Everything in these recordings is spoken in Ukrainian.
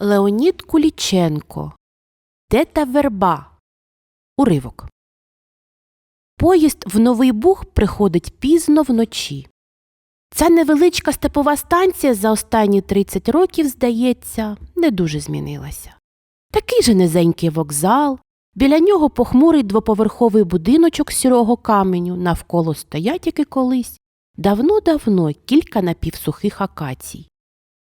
Леонід Куліченко. Де та верба? Уривок. Поїзд в Новий Буг приходить пізно вночі. Ця невеличка степова станція за останні 30 років, здається, не дуже змінилася. Такий же низенький вокзал, біля нього похмурий двоповерховий будиночок сірого каменю, навколо стоять, як і колись, давно-давно кілька напівсухих акацій.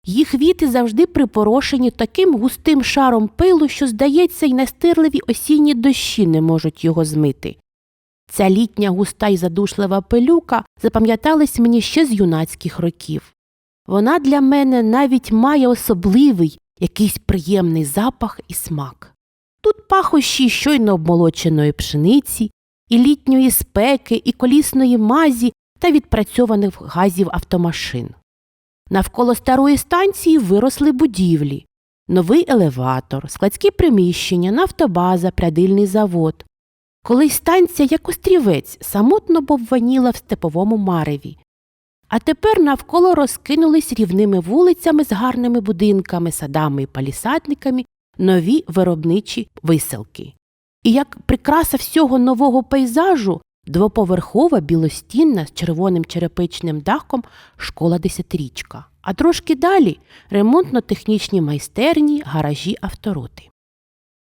Їх віти завжди припорошені таким густим шаром пилу, що, здається, й настирливі осінні дощі не можуть його змити. Ця літня густа й задушлива пилюка запам'яталась мені ще з юнацьких років. Вона для мене навіть має особливий, якийсь приємний запах і смак. Тут пахощі щойно обмолоченої пшениці, і літньої спеки, і колісної мазі та відпрацьованих газів автомашин. Навколо старої станції виросли будівлі, новий елеватор, складські приміщення, нафтобаза, прядильний завод. Колись станція, як острівець, самотно бовваніла в степовому мареві. А тепер навколо розкинулись рівними вулицями з гарними будинками, садами і палісадниками нові виробничі виселки. І як прикраса всього нового пейзажу двоповерхова білостінна з червоним черепичним дахом школа десятирічка, а трошки далі ремонтно-технічні майстерні, гаражі автороти.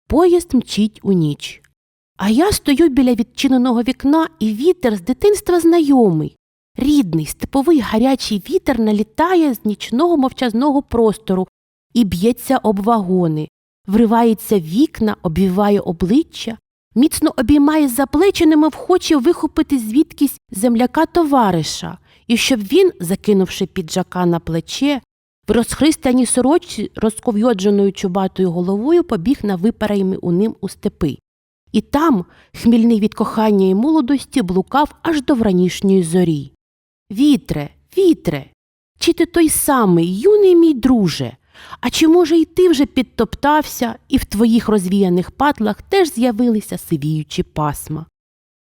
Поїзд мчить у ніч. А я стою біля відчиненого вікна, і вітер з дитинства знайомий. Рідний, степовий гарячий вітер налітає з нічного мовчазного простору і б'ється об вагони, вривається вікна, обвіває обличчя, міцно обіймає за плечі, немов хоче вихопити звідкись земляка товариша, і щоб він, закинувши піджака на плече, в розхристаній сорочці розков'yoдженою чубатою головою побіг на випараєми у ним у степи. І там, хмільний від кохання і молодості, блукав аж до вранішньої зорі. Вітре, вітре, чи ти той самий, юний мій друже? А чи, може, і ти вже підтоптався, і в твоїх розвіяних патлах теж з'явилися сивіючі пасма?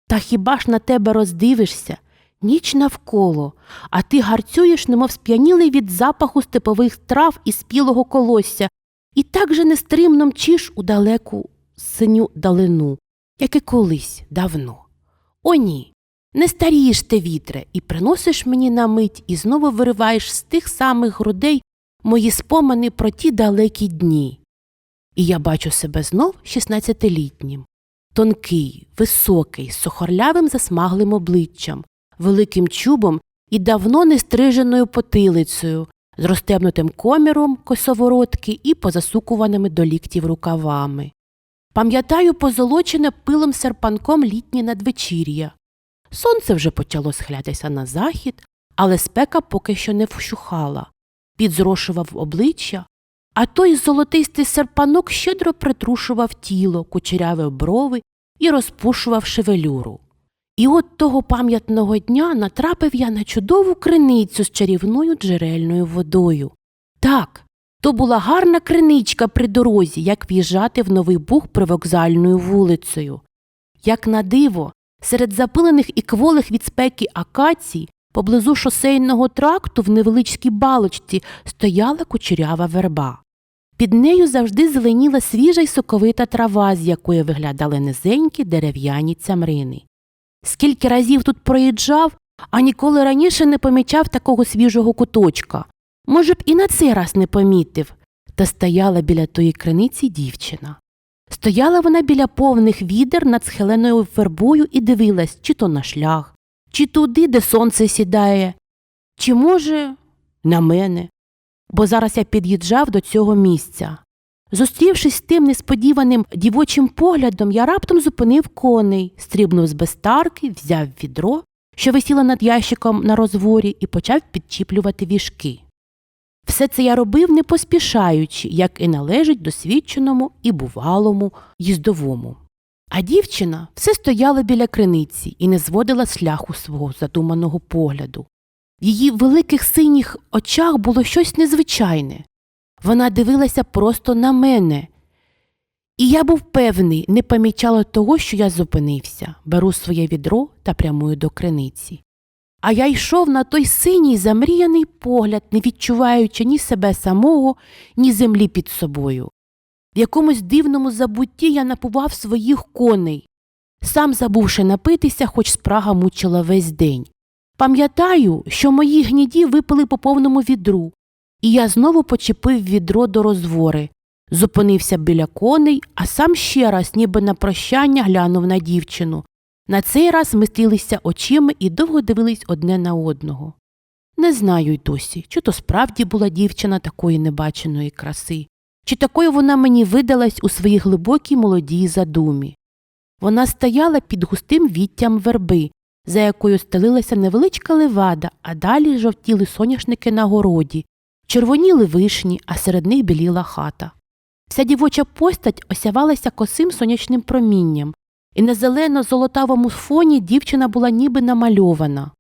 Та хіба ж на тебе роздивишся? Ніч навколо, а ти гарцюєш, немов сп'янілий від запаху степових трав і спілого колосся, і так же нестримно мчиш у далеку синю далину, як і колись давно. О, ні. Не старієш ти, вітре, і приносиш мені на мить, і знову вириваєш з тих самих грудей мої спомини про ті далекі дні. І я бачу себе знов шістнадцятилітнім, тонкий, високий, з сухорлявим засмаглим обличчям, великим чубом і давно нестриженою потилицею, з розтебнутим коміром косоворотки і позасукуваними до ліктів рукавами. Пам'ятаю позолочене пилом серпанком літнє надвечір'я. Сонце вже почало схилятися на захід, але спека поки що не вщухала, підзрошував обличчя, а той золотистий серпанок щедро притрушував тіло, кучерявив брови і розпушував шевелюру. І от того пам'ятного дня натрапив я на чудову криницю з чарівною джерельною водою. Так, то була гарна криничка при дорозі, як в'їжджати в новий буг привокзальною вулицею. Як на диво, серед запилених і кволих від спеки акацій, поблизу шосейного тракту в невеличкій балочці стояла кучерява верба. Під нею завжди зеленіла свіжа й соковита трава, з якої виглядали низенькі дерев'яні цямрини. Скільки разів тут проїжджав, а ніколи раніше не помічав такого свіжого куточка. Може б, і на цей раз не помітив, та стояла біля тої криниці дівчина. Стояла вона біля повних відер над схиленою вербою і дивилась чи то на шлях, чи туди, де сонце сідає, чи, може, на мене. Бо зараз я під'їжджав до цього місця. Зустрівшись з тим несподіваним дівочим поглядом, я раптом зупинив коней, стрібнув з безтарки, взяв відро, що висіло над ящиком на розворі, і почав підчіплювати віжки. Все це я робив не поспішаючи, як і належить досвідченому і бувалому їздовому. А дівчина все стояла біля криниці і не зводила шляху свого задуманого погляду. В її великих синіх очах було щось незвичайне. Вона дивилася просто на мене. І я був певний, не помічала того, що я зупинився, беру своє відро та прямую до криниці. А я йшов на той синій замріяний погляд, не відчуваючи ні себе самого, ні землі під собою. В якомусь дивному забутті я напував своїх коней, сам забувши напитися, хоч спрага мучила весь день. Пам'ятаю, що мої гніді випили по повному відру, і я знову почепив відро до розвори, зупинився біля коней, а сам ще раз, ніби на прощання, глянув на дівчину. На цей раз ми стрілися очима і довго дивились одне на одного. Не знаю й досі, чи то справді була дівчина такої небаченої краси, чи такою вона мені видалась у своїй глибокій молодій задумі. Вона стояла під густим віттям верби, за якою стелилася невеличка левада, а далі жовтіли соняшники на городі, червоніли вишні, а серед них біліла хата. Вся дівоча постать осявалася косим сонячним промінням, і на зелено-золотавому фоні дівчина була ніби намальована.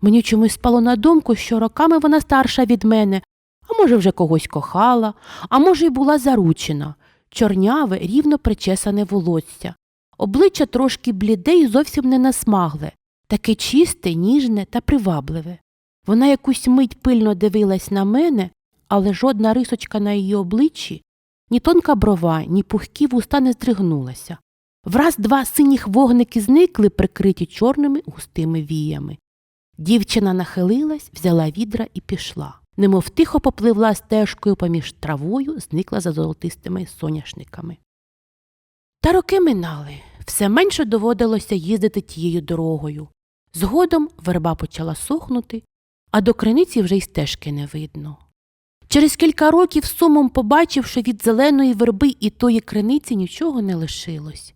Мені чомусь спало на думку, що роками вона старша від мене, може, вже когось кохала, а може, й була заручена, чорняве, рівно причесане волосся. Обличчя трошки бліде і зовсім не насмагле, таке чисте, ніжне та привабливе. Вона якусь мить пильно дивилась на мене, але жодна рисочка на її обличчі, ні тонка брова, ні пухкі вуста не здригнулася. Враз два синіх вогники зникли, прикриті чорними густими віями. Дівчина нахилилась, взяла відра і пішла. Немов тихо попливла стежкою поміж травою, зникла за золотистими соняшниками. Та роки минали, все менше доводилося їздити тією дорогою. Згодом верба почала сохнути, а до криниці вже й стежки не видно. Через кілька років сумом побачивши від зеленої верби і тої криниці нічого не лишилось.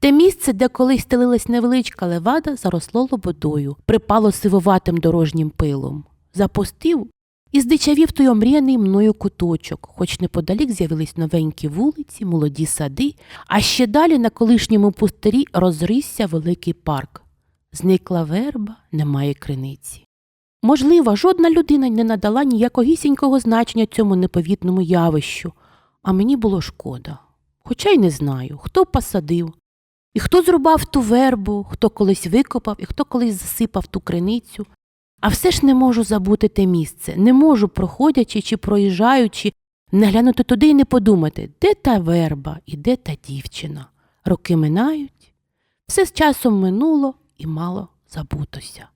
Те місце, де колись стелилась невеличка левада, заросло лободою, припало сивоватим дорожнім пилом. Запустив і здичавів той омріяний мною куточок, хоч неподалік з'явились новенькі вулиці, молоді сади, а ще далі на колишньому пустирі розрісся великий парк. Зникла верба, немає криниці. Можливо, жодна людина не надала ніякогісінького значення цьому неповітному явищу, а мені було шкода. Хоча й не знаю, хто посадив, і хто зрубав ту вербу, хто колись викопав, і хто колись засипав ту криницю. А все ж не можу забути те місце, не можу, проходячи чи проїжджаючи, не глянути туди і не подумати, де та верба і де та дівчина. Роки минають, все з часом минуло і мало забутося.